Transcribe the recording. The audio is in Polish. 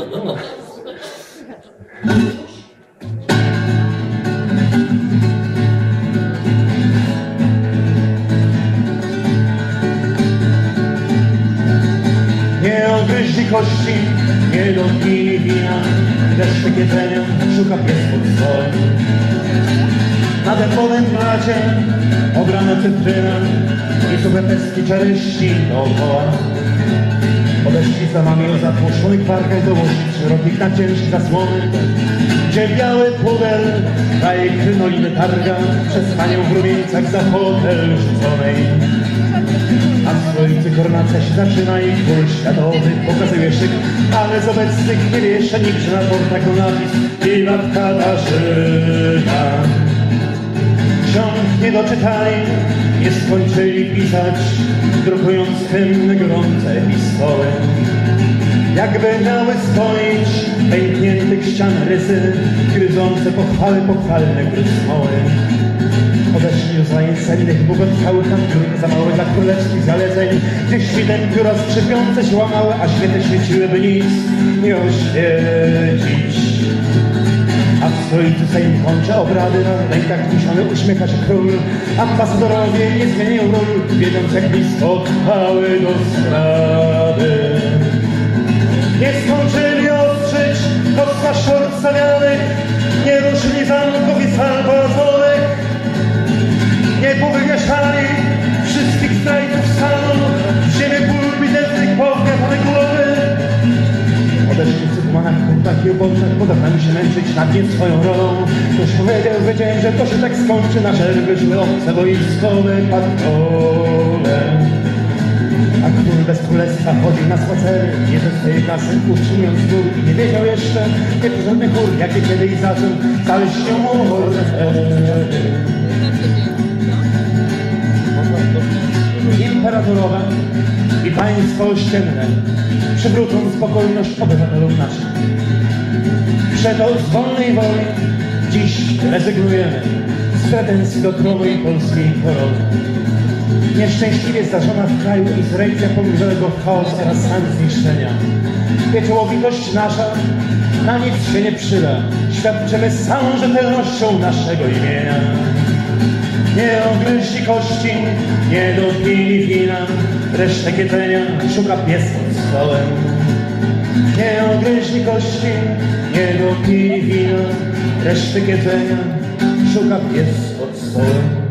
Nie ogryźli kości, nie dopili wina, resztek jedzenia szuka pies pod stołem. Na dębowym blacie obrana cytryna i suche pestki czereści dookoła. Odeszli za mami o zatłuszonych parkach do łosi szerokich na ciężkie zasłony, gdzie biały pudel daje krynoliny targa przez panią w rumieńcach za hotel rzuconej. A stolicy koronacja się zaczyna i król światowy pokazuje szyk, ale z obecnych nie wiesza nikt, że na portach napis Wiwat Katarzyna. Ksiąg nie doczytali, nie skończyli pisać, drukując hymny gorące pistoły. Jakby miały stoić pękniętych ścian rysy, gryzące pochwały pochwalne grysmoły. Odeszli do zajęć sennych, bogotkały trójkę za małe dla królewskich zaleceń, gdzie świtem pióra skrzypiące się łamały, a świety świeciły, by nic nie oświecić. A w stolicy Sejm kończy obrady, na rękach niesiony uśmiecha się król. Ambasadorowie nie zmieniają ról, wiedząc jak blisko trwały do zdrady. Nie ruszyli zamków i sal pałacowych, nie powywieszali wszystkich zdrajców stanu, w ziemię ból bitewnych powgniatanych głowy. Odeszli w cytmanach, kątach i oboczach, podawnali się męczyć nad nie swoją rolą. Ktoś powiedział, wiedziałem, że to się tak skończy, na żerby szły obce wojskowe patrole. A król bez królestwa chodził na spacery, nie ze swojej kasy, utrzymując gór i nie wiedział jeszcze, nie to żadny chór, jakie kiedyś zaczął, cały się mu Imperatorowe i państwo ościenne przywrócą spokojność obywatelom naszym. Przeto z wolnej woli dziś rezygnujemy z pretensji do tronu i polskiej korony. Nieszczęśliwie zdarzona w kraju insurrekcja poniżonego w chaos oraz stan zniszczenia. Pieczołowitość nasza na nic się nie przyda. Świadczymy z całą rzetelnością naszego imienia. Nie ogryźli kości, nie dopili wina, resztek jedzenia szuka pies pod stołem. Nie ogryźli kości, nie dopili wina, resztek jedzenia szuka pies pod stołem.